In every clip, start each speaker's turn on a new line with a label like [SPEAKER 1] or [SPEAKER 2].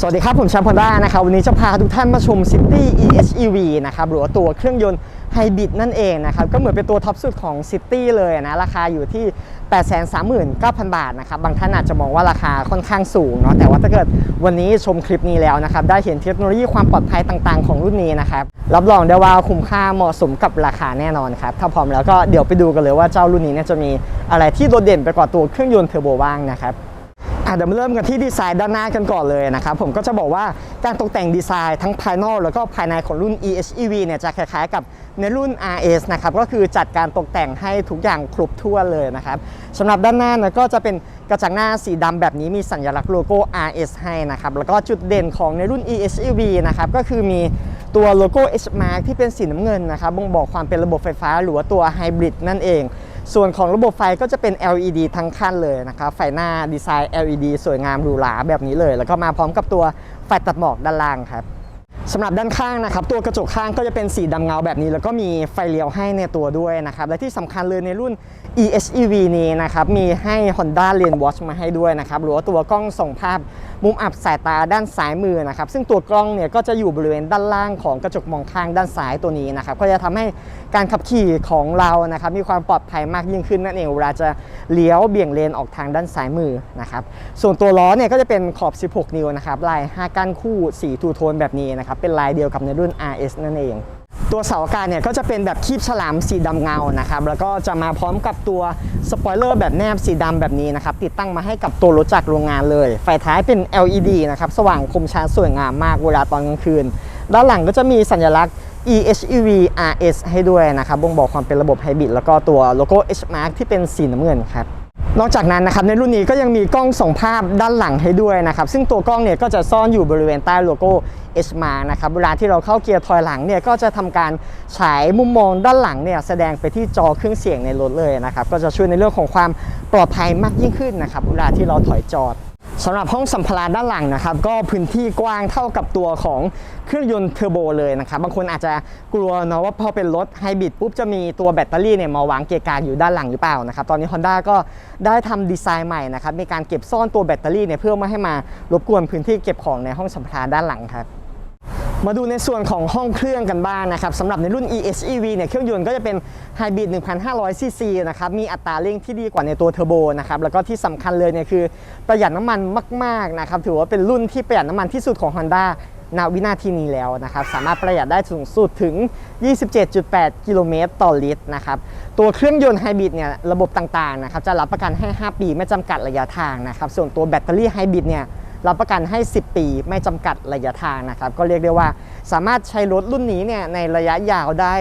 [SPEAKER 1] สวัสดีครับ ผมแชมป์พอนด้านะครับ วันนี้จะพาทุกท่านมาชม City EHEV นะครับหรือว่าตัวเครื่องยนต์ไฮบริดนั่นเองนะครับ ก็เหมือนเป็นตัวท็อปสุดของ City เลยนะ ราคาอยู่ที่ 839,000 บาทนะครับ บางท่านอาจจะมองว่าราคาค่อนข้างสูงเนาะแต่ว่าถ้าเกิดวันนี้ชมคลิปนี้แล้วนะครับ ได้เห็นเทคโนโลยีความปลอดภัยต่างๆ ของรุ่นนี้นะครับ รับรองได้ว่าคุ้มค่าเหมาะสมกับราคาแน่นอนครับถ้าพร้อมแล้วก็เดี๋ยวไปดูกันเลยว่าเจ้ารุ่นนี้เนี่ยจะมีอะไรที่โดดเด่นไปกว่าตัวเครื่องยนต์เทอร์โบบ้างนะครับ เดี๋ยวมาเริ่มกันที่ดีไซน์ด้านหน้ากันก่อนเลยนะครับผมก็จะบอกว่าการตกแต่งดีไซน์ทั้งภายนอกแล้วก็ภายในของรุ่น EHEV เนี่ยจะคล้ายๆกับในรุ่น RS นะครับก็คือจัดการตกแต่งให้ทุกอย่างครบถ้วนเลยนะครับสำหรับด้านหน้านะก็จะเป็นกระจังหน้าสีดำแบบนี้มีสัญลักษณ์โลโก้ RS ให้นะครับแล้วก็จุดเด่นของในรุ่น EHEV นะครับก็คือมีตัวโลโก้ H Mark ที่เป็นสีน้ำเงินนะครับบ่งบอกความเป็นระบบไฟฟ้าหรือว่าตัวไฮบริดนั่นเอง ส่วนของระบบไฟก็จะเป็น LED ทั้งคันเลยนะครับ ไฟหน้าดีไซน์ LED สวยงามหรูหราแบบนี้เลย แล้วก็มาพร้อมกับตัวไฟตัดหมอกด้านล่างครับ สำหรับด้านข้างนะครับตัวกระจกข้างก็จะเป็นสีดำเงาแบบนี้ แล้วก็มีไฟเลี้ยวให้ในตัวด้วยนะครับและที่สำคัญเลยในรุ่น EHEV นี้นะครับมีให้ Honda Lane Watch มาให้ด้วยนะครับหรือว่าตัวกล้องส่งภาพมุมอับสายตาด้านซ้ายมือนะครับซึ่งตัวกล้องเนี่ยก็จะอยู่บริเวณด้านล่างของกระจกมองข้างด้านซ้ายตัวนี้นะครับก็จะทำให้การขับขี่ของเรานะครับมีความปลอดภัยมากยิ่งขึ้นนั่นเองเวลาจะเลี้ยวเบี่ยงเลนออกทางด้านซ้ายมือนะครับส่วนตัวล้อเนี่ยก็จะเป็นขอบ 16 นิ้วนะครับลาย5ก้านคู่สีทูโทนแบบนี้นะครับเป็นลายเดียวกับในรุ่น RS นั่นเอง ตัวเสาอากาศเนี่ยก็จะเป็นแบบคีบฉลามสีดำเงานะครับแล้วก็จะมาพร้อมกับตัวสปอยเลอร์แบบแนบสีดำแบบนี้นะครับติดตั้งมาให้กับตัวรถจากโรงงานเลย ไฟท้ายเป็น LED นะครับสว่างคมชัดสวยงามมากเวลาตอนกลางคืน ด้านหลังก็จะมีสัญลักษณ์ EHEV RS ให้ด้วยนะครับบ่งบอกความเป็นระบบไฮบริดแล้วก็ตัวโลโก้ H Mark ที่เป็นสีน้ำเงินครับ นอกจากนั้นนะครับในรุ่นนี้ก็ยังมีกล้องส่งภาพด้านหลังให้ด้วยนะครับซึ่งตัวกล้องเนี่ยก็จะซ่อนอยู่บริเวณใต้โลโก้ HMA นะครับเวลาที่เราเข้าเกียร์ถอยหลังเนี่ยก็จะทำการฉายมุมมองด้านหลังเนี่ยแสดงไปที่จอเครื่องเสียงในรถเลยนะครับก็จะช่วยในเรื่องของความปลอดภัยมากยิ่งขึ้นนะครับเวลาที่เราถอยจอด สำหรับห้องสัมภาระด้านหลังนะครับ ก็พื้นที่กว้างเท่ากับตัวของเครื่องยนต์เทอร์โบเลยนะครับ บางคนอาจจะกลัวเนาะว่าพอเป็นรถไฮบริดปุ๊บจะมีตัวแบตเตอรี่เนี่ยมาวางเกะกะอยู่ด้านหลังหรือเปล่านะครับ ตอนนี้ Honda ก็ได้ทำดีไซน์ใหม่นะครับ มีการเก็บซ่อนตัวแบตเตอรี่เนี่ยเพื่อไม่ให้มารบกวนพื้นที่เก็บของในห้องสัมภาระด้านหลังครับ มาดูในส่วนของห้องเครื่องกันบ้างนะครับสำหรับในรุ่น EHEV เนี่ยเครื่องยนต์ก็จะเป็นไฮบริด1,500 ซีซีนะครับมีอัตราเร่งที่ดีกว่าในตัวเทอร์โบนะครับแล้วก็ที่สำคัญเลยเนี่ยคือประหยัดน้ำมันมากๆนะครับถือว่าเป็นรุ่นที่ประหยัดน้ำมันที่สุดของ Honda ณวินาทีนี้แล้วนะครับสามารถประหยัดได้สูงสุดถึง 27.8 กิโลเมตรต่อลิตรนะครับตัวเครื่องยนต์ไฮบริดเนี่ยระบบต่างๆนะครับจะรับประกันให้ 5 ปีไม่จำกัดระยะทางนะครับส่วนตัวแบตเตอรี่ไฮบริดเนี่ย รับประกันให้ 10 ปีไม่จำกัดระยะทางนะครับ ก็เรียกได้ว่าสามารถใช้รถรุ่นนี้เนี่ยในระยะยาวได้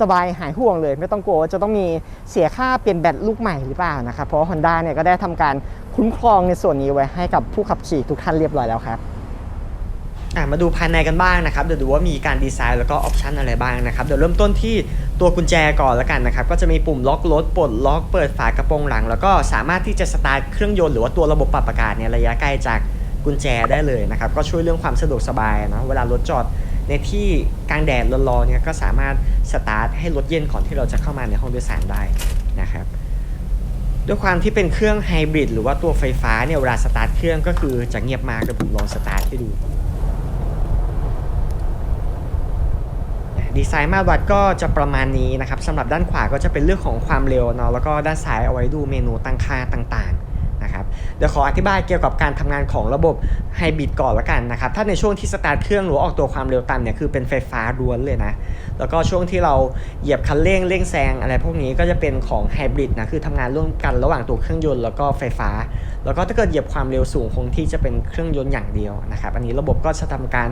[SPEAKER 1] สบายหายห่วงเลย ไม่ต้องกลัวว่าจะต้องมีเสียค่าเปลี่ยนแบตลูกใหม่หรือเปล่านะครับ เพราะว่า Honda เนี่ยก็ได้ทำการคุ้มครองในส่วนนี้ไว้ให้กับผู้ขับขี่ทุกท่านเรียบร้อยแล้วครับมาดูภายในกันบ้างนะครับ เดี๋ยวดูว่ามีการดีไซน์แล้วก็ออปชันอะไรบ้างนะครับ เดี๋ยวเริ่มต้นที่ตัวกุญแจก่อนแล้วกันนะครับ ก็จะมีปุ่มล็อกรถปลดล็อกเปิดฝากระโปรงหลัง แล้วก็สามารถที่จะสตาร์ทเครื่องยนต์หรือว่าตัวระบบปรับอากาศเนี่ยระยะไกลจาก กุญแจได้เลยนะครับ ก็ช่วยเรื่องความสะดวกสบายนะเวลารถจอดในที่กลางแดดร้อนๆเนี่ยก็สามารถสตาร์ทให้รถเย็นก่อนที่เราจะเข้ามาในห้องโดยสารได้นะครับด้วยความที่เป็นเครื่องไฮบริดหรือว่าตัวไฟฟ้าเนี่ยเวลาสตาร์ทเครื่องก็คือจะเงียบมากเดี๋ยวผมลองสตาร์ทให้ดูดีไซน์มาตรวัดก็จะประมาณนี้นะครับสำหรับด้านขวาก็จะเป็นเรื่องของความเร็วเนาะแล้วก็ด้านซ้ายเอาไว้ดูเมนูตั้งค่าต่างๆ เดี๋ยวขออธิบายเกี่ยวกับการทำงานของระบบไฮบริดก่อนละกันนะครับ ถ้าในช่วงที่สตาร์ทเครื่องหรือออกตัวความเร็วต่ำเนี่ยคือเป็นไฟฟ้าล้วนเลยนะ แล้วก็ช่วงที่เราเหยียบคันเร่งเร่งแซงอะไรพวกนี้ก็จะเป็นของไฮบริดนะคือทำงานร่วมกันระหว่างตัวเครื่องยนต์แล้วก็ไฟฟ้า แล้วก็ถ้าเกิดเหยียบความเร็วสูงคงที่จะเป็นเครื่องยนต์อย่างเดียวนะครับ อันนี้ระบบก็จะทำการ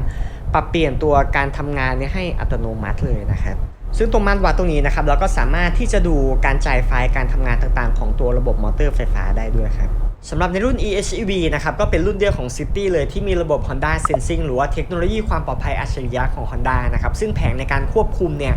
[SPEAKER 1] ปรับเปลี่ยนตัวการทำงานนี่ยให้อัตโนมัติเลยนะครับซึ่งตรงมาตรวัดตรงนี้นะครับเราก็สามารถที่จะดูการจ่ายไฟการทำงานต่างๆ ของตัวระบบมอเตอร์ไฟฟ้าได้ด้วยครับสำหรับในรุ่น EHEV นะครับก็เป็นรุ่นเดียวของ City เลยที่มีระบบ Honda Sensing หรือว่าเทคโนโลยีความปลอดภัยอัจฉริยะของ Honda นะครับซึ่งแผงในการควบคุมเนี่ย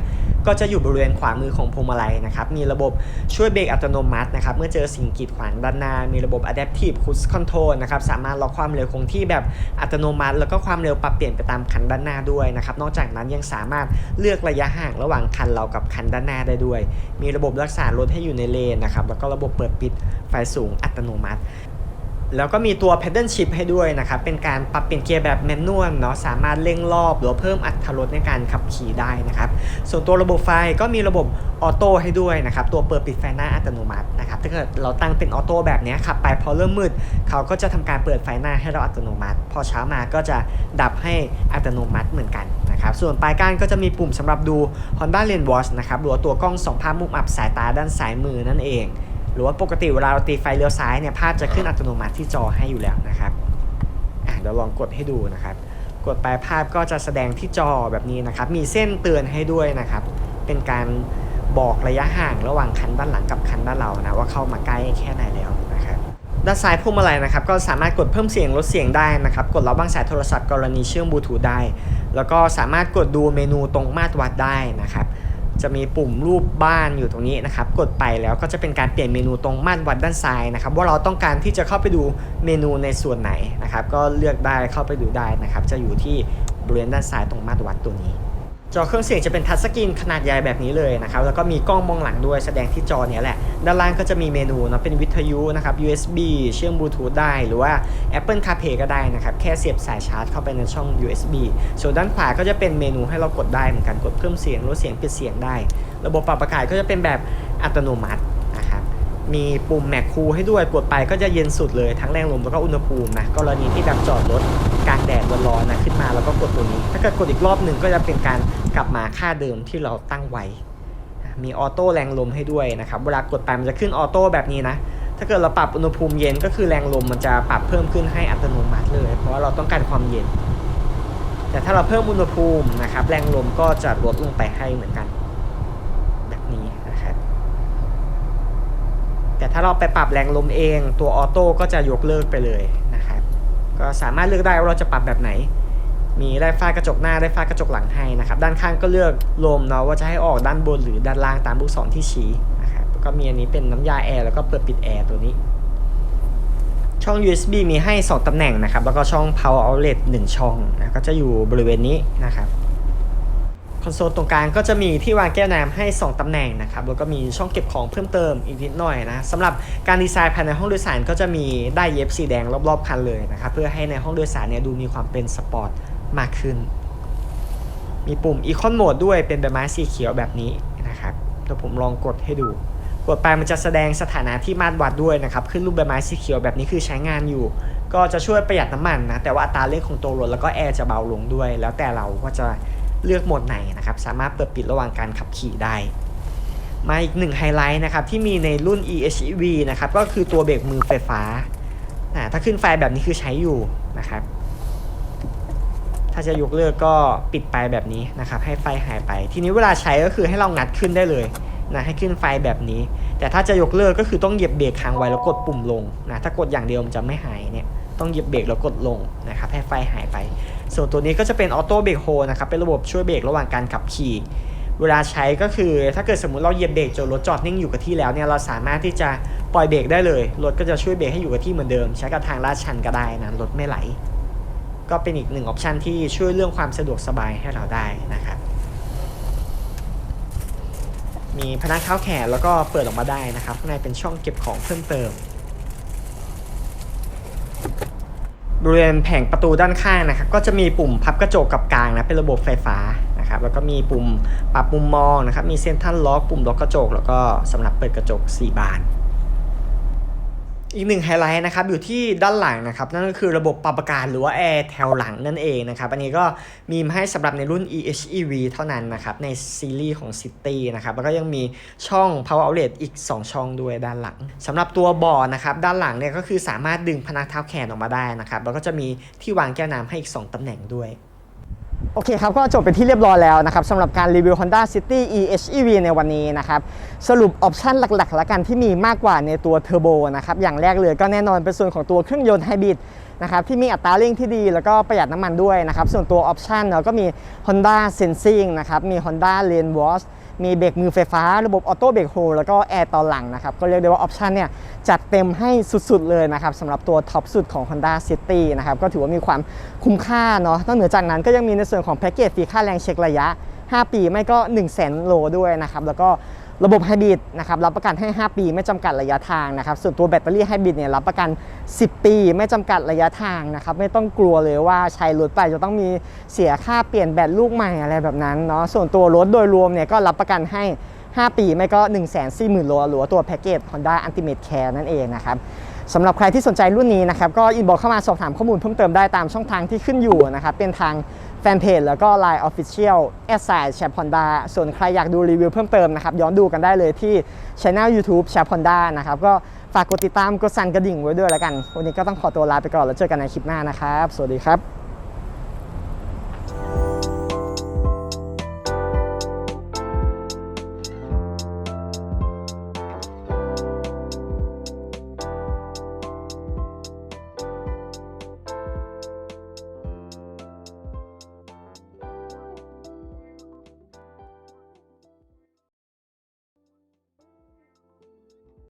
[SPEAKER 1] ก็จะอยู่บริเวณขวามือของพวงมาลัยนะครับมีระบบช่วยเบรกอัตโนมัตินะครับเมื่อเจอสิ่งกีดขวางด้านหน้า มีระบบ Adaptive Cruise Control นะครับสามารถล็อกความเร็วคงที่แบบอัตโนมัติ แล้วก็ความเร็วปรับเปลี่ยนไปตามคันด้านหน้าด้วยนะครับนอกจากนั้นยังสามารถเลือกระยะห่างระหว่างคันเรากับคันด้านหน้าได้ด้วย มีระบบรักษารถให้อยู่ในเลนนะครับแล้วก็ระบบเปิดปิดไฟสูงอัตโนมัติ แล้วก็มีตัว pedal shift ให้ด้วยนะครับ เป็นการปรับเปลี่ยนเกียร์แบบแมนนวลเนาะ สามารถเร่งรอบหรือเพิ่มอัตราลดในการขับขี่ได้นะครับ ส่วนตัวระบบไฟก็มีระบบออโต้ให้ด้วยนะครับ ตัวเปิดปิดไฟหน้าอัตโนมัตินะครับ ถ้าเกิดเราตั้งเป็นออโต้แบบนี้ขับไปพอเริ่มมืด เขาก็จะทำการเปิดไฟหน้าให้เราอัตโนมัติ พอเช้ามาก็จะดับให้อัตโนมัติเหมือนกันนะครับ ส่วนปลายก้านก็จะมีปุ่มสำหรับดู Honda Lane Watch นะครับหรือตัวกล้องสองภาพมุมอับสายตาด้านซ้ายมือนั่นเอง หรือว่าปกติเวลาเราตีไฟเลี้ยวซ้ายเนี่ยภาพจะขึ้นอัตโนมัติที่จอให้อยู่แล้วนะครับอะเดี๋ยวลองกดให้ดูนะครับ กดไปภาพก็จะแสดงที่จอแบบนี้นะครับ มีเส้นเตือนให้ด้วยนะครับ เป็นการบอกระยะห่างระหว่างคันด้านหลังกับคันด้านเรานะว่าเข้ามาใกล้แค่ไหนแล้วนะครับด้านซ้ายพวงมาลัยนะครับ ก็สามารถกดเพิ่มเสียงลดเสียงได้นะครับ กดรับวางสายโทรศัพท์กรณีเชื่อมบลูทูธได้ แล้วก็สามารถกดดูเมนูตรงมาตรวัดได้นะครับ จะมีปุ่มรูปบ้านอยู่ตรงนี้นะครับ กดไปแล้วก็จะเป็นการเปลี่ยนเมนูตรงมานวัดด้านซ้ายนะครับ ว่าเราต้องการที่จะเข้าไปดูเมนูในส่วนไหนนะครับ ก็เลือกได้เข้าไปดูได้นะครับ จะอยู่ที่บริเวณด้านซ้ายตรงมานวัดตัวนี้ จอเครื่องเสียงจะเป็นทัชสกรีนขนาดใหญ่แบบนี้เลยนะครับ แล้วก็มีกล้องมองหลังด้วยแสดงที่จอเนี้ยแหละ ด้านล่างก็จะมีเมนูนะเป็นวิทยุนะครับ USB เชื่อมบลูทูธได้ หรือว่า Apple CarPlay ก็ได้นะครับ แค่เสียบสายชาร์จเข้าไปในช่อง USB ส่วนด้านขวาก็จะเป็นเมนูให้เรากดได้เหมือนกันกดเพิ่มเสียงลดเสียงปิดเสียงได้ ระบบปรับอากาศก็จะเป็นแบบอัตโนมัตินะครับมีปุ่มแมคคูให้ด้วยกดไปก็จะเย็นสุดเลยทั้งแรงลมแล้วก็อุณหภูมินะกรณีที่แบบจอดรถ แดดร้อนๆนะขึ้นมาแล้วก็กดตัวนี้ ถ้าเกิดกดอีกรอบหนึ่งก็จะเป็นการกลับมาค่าเดิมที่เราตั้งไว้ มีออโต้แรงลมให้ด้วยนะครับเวลากดไปมันจะขึ้นออโต้แบบนี้นะถ้าเกิดเราปรับอุณหภูมิเย็นก็คือแรงลมมันจะปรับเพิ่มขึ้นให้อัตโนมัติเลย เพราะว่าเราต้องการความเย็น แต่ถ้าเราเพิ่มอุณหภูมินะครับแรงลมก็จะลดลงไปให้เหมือนกัน แบบนี้นะครับแต่ถ้าเราไปปรับแรงลมเองตัวออโต้ก็จะยกเลิกไปเลย ก็สามารถเลือกได้ว่าเราจะปรับแบบไหน มีได้ฝ้ากระจกหน้าได้ฝ้ากระจกหลังให้นะครับ ด้านข้างก็เลือกลมเนาะว่าจะให้ออกด้านบนหรือด้านล่างตามลูกศรที่ชี้นะครับก็มีอันนี้เป็นน้ำยาแอร์แล้วก็เปิดปิดแอร์ตัวนี้ ช่อง USB มีให้ 2 ตำแหน่งนะครับ แล้วก็ช่อง power outlet 1 ช่องนะก็จะอยู่บริเวณนี้นะครับ คอนโซลตรงกลางก็จะมีที่วางแก้วน้ำให้ 2ตำแหน่งนะครับ แล้วก็มีช่องเก็บของเพิ่มเติมอีกนิดหน่อยนะสำหรับการดีไซน์ภายในห้องโดยสารก็จะมีได้เย็บสีแดงรอบๆคันเลยนะครับ เพื่อให้ในห้องโดยสารเนี่ยดูมีความเป็นสปอร์ตมากขึ้น มีปุ่ม Icon Mode ด้วยเป็นใบไม้สีเขียวแบบนี้นะครับเดี๋ยวผมลองกดให้ดู กดไปมันจะแสดงสถานะที่มาตรวัดด้วยนะครับ ขึ้นรูปใบไม้สีเขียวแบบนี้คือใช้งานอยู่ ก็จะช่วยประหยัดน้ำมันนะ แต่ว่าอัตราเร่งของตัวรถแล้วก็แอร์จะเบาลงด้วย แล้วแต่เราว่าจะ เลือกโหมดไหนนะครับ สามารถเปิดปิดระหว่างการขับขี่ได้ มาอีกหนึ่งไฮไลท์นะครับ ที่มีในรุ่น EHEV นะครับ ก็คือตัวเบรกมือไฟฟ้า ถ้าขึ้นไฟแบบนี้คือใช้อยู่นะครับ ถ้าจะยกเลิกก็ปิดไปแบบนี้นะครับ ให้ไฟหายไป ทีนี้เวลาใช้ก็คือให้เรางัดขึ้นได้เลยนะให้ขึ้นไฟแบบนี้ แต่ถ้าจะยกเลิกก็คือต้องเหยียบเบรกค้างไว้แล้วกดปุ่มลงนะถ้ากดอย่างเดียวมันจะไม่หายเนี่ยต้องเหยียบเบรกแล้วกดลงนะครับให้ไฟหายไป ส่วนตัวนี้ก็จะเป็นออโต้เบรกโฮนะครับ เป็นระบบช่วยเบรกระหว่างการขับขี่ เวลาใช้ก็คือถ้าเกิดสมมติเราเหยียบเบรกจนรถจอดนิ่งอยู่กับที่แล้วเนี่ยเราสามารถที่จะปล่อยเบรกได้เลย รถก็จะช่วยเบรกให้อยู่กับที่เหมือนเดิม ใช้กับทางลาดชันก็ได้นะรถไม่ไหล ก็เป็นอีกหนึ่งออปชันที่ช่วยเรื่องความสะดวกสบายให้เราได้นะครับมีพนักเข้าแขนแล้วก็เปิดออกมาได้นะครับข้างในเป็นช่องเก็บของเพิ่มเติม บริเวณแผงประตูด้านข้างนะครับก็จะมีปุ่มพับกระจกกับกลางนะเป็นระบบไฟฟ้านะครับแล้วก็มีปุ่มปรับมุมมองนะครับมีเซ็นทรัลล็อกปุ่มล็อกกระจก แล้วก็สำหรับเปิดกระจก 4 บาน อีกหนึ่งไฮไลท์นะครับอยู่ที่ด้านหลังนะครับนั่นก็คือระบบปรับอากาศหรือว่าแอร์แถวหลังนั่นเองนะครับอันนี้ก็มีมาให้สำหรับในรุ่น EHEV เท่านั้นนะครับในซีรีส์ของ City นะครับแล้วก็ยังมีช่อง Power Outlet อีก 2 ช่องด้วยด้านหลังสำหรับตัวเบาะนะครับด้านหลังเนี่ยก็คือสามารถดึงพนักเท้าแขนออกมาได้นะครับแล้วก็จะมีที่วางแก้วน้ำให้อีก 2ตำแหน่งด้วย โอเคครับ ก็จบไปที่เรียบร้อยแล้วนะครับสำหรับการรีวิว Honda City EHEV ในวันนี้นะครับสรุปออปชันหลักๆ แล้วกันที่มีมากกว่าในตัวเทอร์โบนะครับอย่างแรกเลยก็แน่นอนเป็นส่วนของตัวเครื่องยนต์ไฮบริดนะครับที่มีอัตราเร่งที่ดีแล้วก็ประหยัดน้ำมันด้วยนะครับส่วนตัวออปชันเราก็มี Honda Sensing นะครับมี Honda Lane Watch มีเบรกมือไฟฟ้า ระบบออโต้เบรกโฮแล้วก็แอร์ตอนหลังนะครับ ก็เรียกได้ว่าออปชันเนี่ยจัดเต็มให้สุดๆเลยนะครับสำหรับตัวท็อปสุดของ Honda City นะครับ ก็ถือว่ามีความคุ้มค่าเนาะนอกเหนือจากนั้นก็ยังมีในส่วนของแพ็กเกจฟรีค่าแรงเช็คระยะ 5 ปีไม่ก็ 1 0 0 0 0 0โลด้วยนะครับแล้วก็ ระบบไฮบริดนะครับรับประกันให้ 5 ปีไม่จำกัดระยะทางนะครับส่วนตัวแบตเตอรี่ไฮบริดเนี่ยรับประกัน 10 ปี ไม่จำกัดระยะทางนะครับไม่ต้องกลัวเลยว่าใช้รถไปจะต้องมีเสียค่าเปลี่ยนแบตลูกใหม่อะไรแบบนั้นเนาะส่วนตัวรถโดยรวมเนี่ยก็รับประกันให้ 5 ปีไม่ก็ 1 4 0 0 0 0โลหรือว่าตัวแพ็กเกจ Honda Ultimate Care นั่นเองนะครับ สำหรับใครที่สนใจรุ่นนี้นะครับก็อินบอกเข้ามาสอบถามข้อมูลเพิ่มเติมได้ตามช่องทางที่ขึ้นอยู่นะครับเป็นทางแฟนเพจแล้วก็ Line Official s อ s แชป Honda ส่วนใครอยากดูรีวิวเพิ่มเติมนะครับย้อนดูกันได้เลยที่ช anel YouTube แชป Honda นะครับก็ฝากกดติดตามกดสั่นกระดิ่งไว้ด้วยแล้วกัน วันนี้ก็ต้องขอตัวลาไปก่อนแล้วเจอกันในคลิปหน้านะครับ สวัสดีครับ